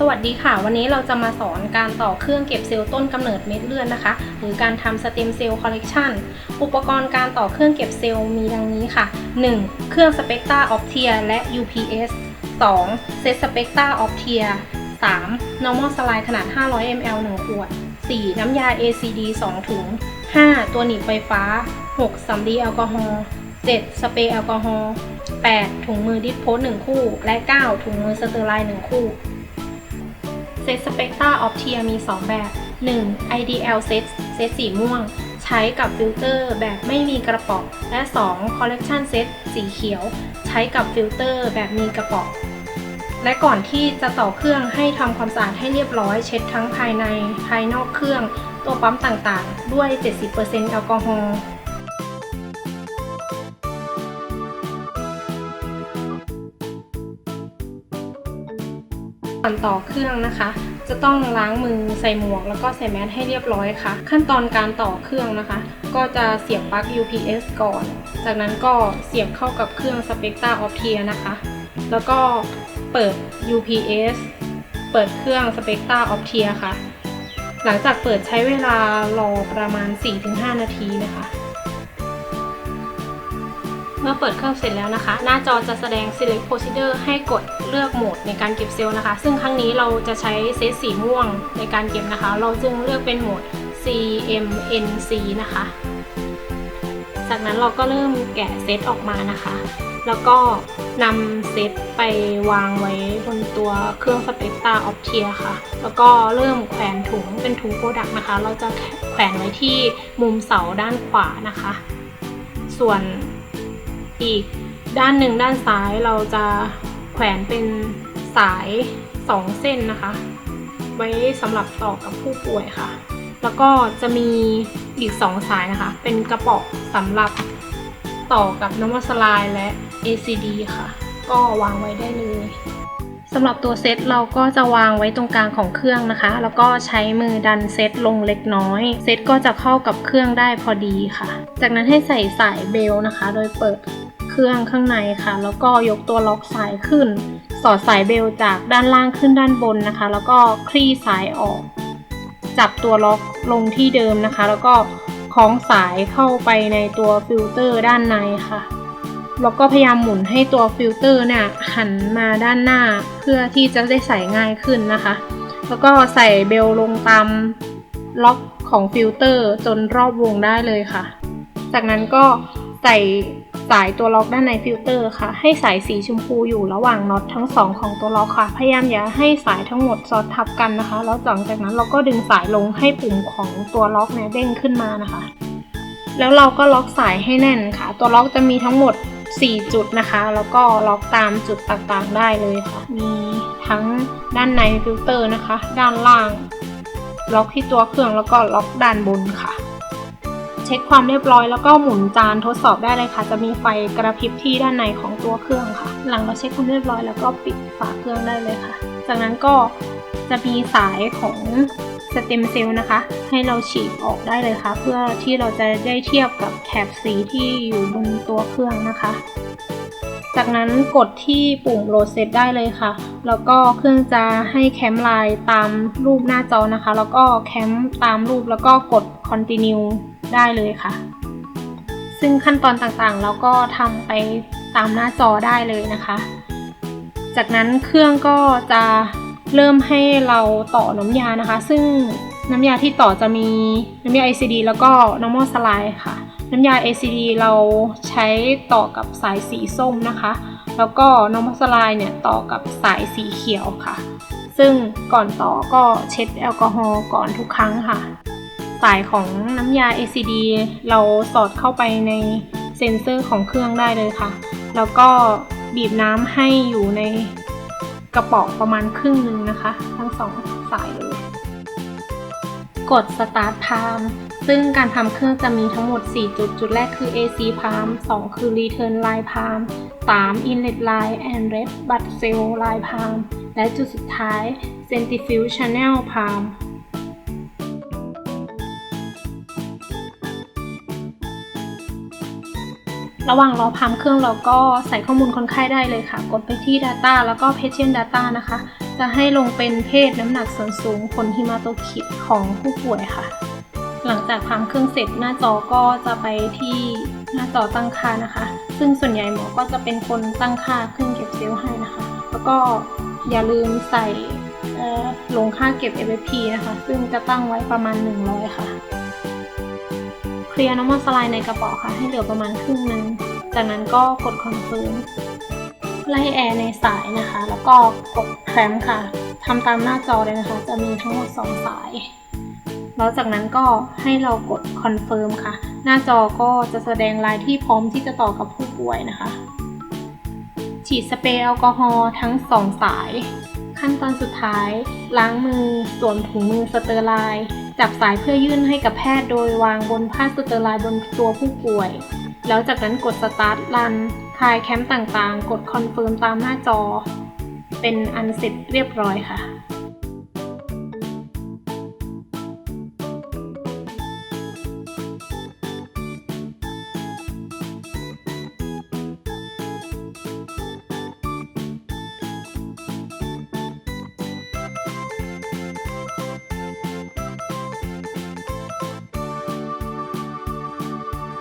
สวัสดีค่ะ วันนี้เราจะมาสอนการต่อเครื่องเก็บเซลล์ต้นกำเนิดเม็ดเลือดนะคะ หรือการทำสเต็มเซลล์คอลเลกชันอุปกรณ์การต่อเครื่องเก็บเซลล์มีดังนี้ค่ะ 1. เครื่องสเปกตราออฟเทียและ UPS 2. เซตสเปกตราออฟเทีย 3. normal slide ขนาด 500 ml 1 ขวด 4. น้ำยา ACD 2 ถุง 5. ตัวหนีบไฟฟ้า 6. สำลีแอลกอฮอล์ 7. สเปรย์แอลกอฮอล์ 8. ถุงมือดิสโพส1คู่ และ 9. ถุงมือสเตอร์ไลน์1คู่ ซตสเปกตราออฟเทียมี 2 แบบ 1. IDL เซตเซตสีม่วง ใช้กับฟิลเตอร์แบบไม่มีกระป๋องและ 2. Collection Set สีเขียว ใช้กับฟิลเตอร์แบบมีกระป๋องและก่อนที่จะต่อเครื่องให้ทำความสะอาดให้เรียบร้อย เช็ดทั้งภายในภายนอกเครื่อง ตัวปั๊มต่างๆ ด้วย 70%แอลกอฮอล์ก่อนต่อเครื่องนะคะ จะต้องล้างมือใส่หมวก แล้วก็ใส่แมสให้เรียบร้อยค่ะ ขั้นตอนการต่อเครื่องนะคะ ก็จะเสียบปลั๊ก UPS ก่อน จากนั้นก็เสียบเข้ากับเครื่อง Spectra o p t i a นะคะ แล้วก็เปิด UPS เปิดเครื่อง Spectra o p t i a ค่ะ หลังจากเปิดใช้เวลารอประมาณ 4-5 นาทีนะคะ เมื่อเปิดเครื่องเสร็จแล้วนะคะ หน้าจอจะแสดง select procedure ให้กดเลือกโหมดในการเก็บเซลล์นะคะ ซึ่งครั้งนี้เราจะใช้เซตสีม่วงในการเก็บนะคะ เราจึงเลือกเป็นโหมด CMNC นะคะ จากนั้นเราก็เริ่มแกะเซตออกมานะคะ แล้วก็นำเซตไปวางไว้บนตัวเครื่องสเปกตราออฟเทียค่ะ แล้วก็เริ่มแขวนถุงเป็นถุงโปรดักต์นะคะ เราจะแขวนไว้ที่มุมเสาด้านขวานะคะ ส่วน อีกด้านหนึ่งด้านซ้ายเราจะแขวนเป็นสาย 2 เส้นนะคะ ไว้สำหรับต่อกับผู้ป่วยค่ะ แล้วก็จะมีอีก 2 สายนะคะ เป็นกระป๋องสำหรับต่อกับน้ำมันสลายและ ACD ค่ะ ก็วางไว้ได้เลยสำหรับตัวเซตเราก็จะวางไว้ตรงกลางของเครื่องนะคะ แล้วก็ใช้มือดันเซตลงเล็กน้อย เซตก็จะเข้ากับเครื่องได้พอดีค่ะ จากนั้นให้ใส่สายเบลนะคะ โดยเปิด รื่องข้างในค่ะ แล้วก็ยกตัวล็อกสายขึ้น สอดสายเบลจากด้านล่างขึ้นด้านบนนะคะ แล้วก็คลี่สายออก จับตัวล็อกลงที่เดิมนะคะ แล้วก็คล้องสายเข้าไปในตัวฟิลเตอร์ด้านในค่ะ แล้วก็พยายามหมุนให้ตัวฟิลเตอร์เนี่ยหันมาด้านหน้าเพื่อที่จะได้ใส่ง่ายขึ้นนะคะ แล้วก็ใส่เบลลงตามล็อกของฟิลเตอร์จนรอบวงได้เลยค่ะ จากนั้นก็ใส่ สายตัวล็อกด้านในฟิลเตอร์ค่ะ ให้สายสีชมพูอยู่ระหว่างน็อตทั้งสองของตัวล็อกค่ะ พยายามอย่าให้สายทั้งหมดสอดทับกันนะคะ แล้วหลังจากนั้นเราก็ดึงสายลงให้ปุ่มของตัวล็อกเนี่ยเด้งขึ้นมานะคะ แล้วเราก็ล็อกสายให้แน่นค่ะ ตัวล็อกจะมีทั้งหมด 4 จุดนะคะ แล้วก็ล็อกตามจุดต่างๆได้เลยค่ะ มีทั้งด้านในฟิลเตอร์นะคะ ด้านล่าง ล็อกที่ตัวเครื่องแล้วก็ล็อกด้านบนค่ะ เช็คความเรียบร้อยแล้วก็หมุนจานทดสอบได้เลยค่ะ จะมีไฟกระพริบที่ด้านในของตัวเครื่องค่ะ หลังเราเช็คความเรียบร้อยแล้วก็ปิดฝาเครื่องได้เลยค่ะ จากนั้นก็จะมีสายของสเต็มเซลล์นะคะ ให้เราฉีกออกได้เลยค่ะ เพื่อที่เราจะได้เทียบกับแถบสีที่อยู่บนตัวเครื่องนะคะ จากนั้นกดที่ปุ่มโหลดเซตได้เลยค่ะ แล้วก็เครื่องจะให้แคมไลน์ตามรูปหน้าจอนะคะ แล้วก็แคมตามรูปแล้วก็กด continue ได้เลยค่ะ ซึ่งขั้นตอนต่างๆ เราก็ทำไปตามหน้าจอได้เลยนะคะ จากนั้นเครื่องก็จะเริ่มให้เราต่อน้ำยานะคะ ซึ่งน้ำยาที่ต่อจะมีน้ำยา ACD แล้วก็ normal slide ค่ะ น้ำยา ACD เราใช้ต่อกับสายสีส้มนะคะ แล้วก็ normal slide เนี่ยต่อกับสายสีเขียวค่ะ ซึ่งก่อนต่อก็เช็ดแอลกอฮอล์ก่อนทุกครั้งค่ะ สายของน้ำยา ACD เราสอดเข้าไปในเซ็นเซอร์ของเครื่องได้เลยค่ะ แล้วก็บีบน้ำให้อยู่ในกระป๋องประมาณครึ่งนึงนะคะ ทั้งสองสายเลย กด Start Palm ซึ่งการทำเครื่องจะมีทั้งหมด 4 จุด จุดแรกคือ AC Palm 2 คือ Return Line Palm 3 Inlet Line and Red Blood Cell Line Palm และจุดสุดท้าย Centrifuge Channel Palm ระหว่างรอพัมเครื่องเราก็ใส่ข้อมูลคนไข้ได้เลยค่ะ กดไปที่ Data แล้วก็ Patient Data นะคะ จะให้ลงเป็นเพศน้ำหนักส่วนสูงผลฮิมาโตคิดของผู้ป่วยค่ะ หลังจากพามเครื่องเสร็จหน้าจอก็จะไปที่หน้าจอตั้งค่านะคะ ซึ่งส่วนใหญ่หมอก็จะเป็นคนตั้งค่าเครื่องเก็บเซลล์ให้นะคะ แล้วก็อย่าลืมใส่ลงค่าเก็บ FFP นะคะ ซึ่งจะตั้งไว้ประมาณ 100 ค่ะ ลียร์น้ำมันสไลด์ในกระเป๋าค่ะ ให้เหลือประมาณครึ่งนึง จากนั้นก็กดคอนเฟิร์มไล่แอร์ในสายนะคะ แล้วก็กดแคลมค่ะทำตามหน้าจอเลยนะคะ จะมีทั้งหมด 2 สาย แล้วจากนั้นก็ให้เรากดคอนเฟิร์มค่ะ หน้าจอก็จะแสดงรายที่พร้อมที่จะต่อกับผู้ป่วยนะคะ ฉีดสเปรย์แอลกอฮอล์ทั้ง 2 สาย ขั้นตอนสุดท้าย ล้างมือสวมถุงมือสเตอร์ไลน์ จับสายเพื่อยื่นให้กับแพทย์โดยวางบนผ้าสเตอร์ไลน์บนตัวผู้ป่วย แล้วจากนั้นกดสตาร์ทรันคลายแคมป์ต่างๆ กดคอนเฟิร์มตามหน้าจอ เป็นอันเสร็จเรียบร้อยค่ะ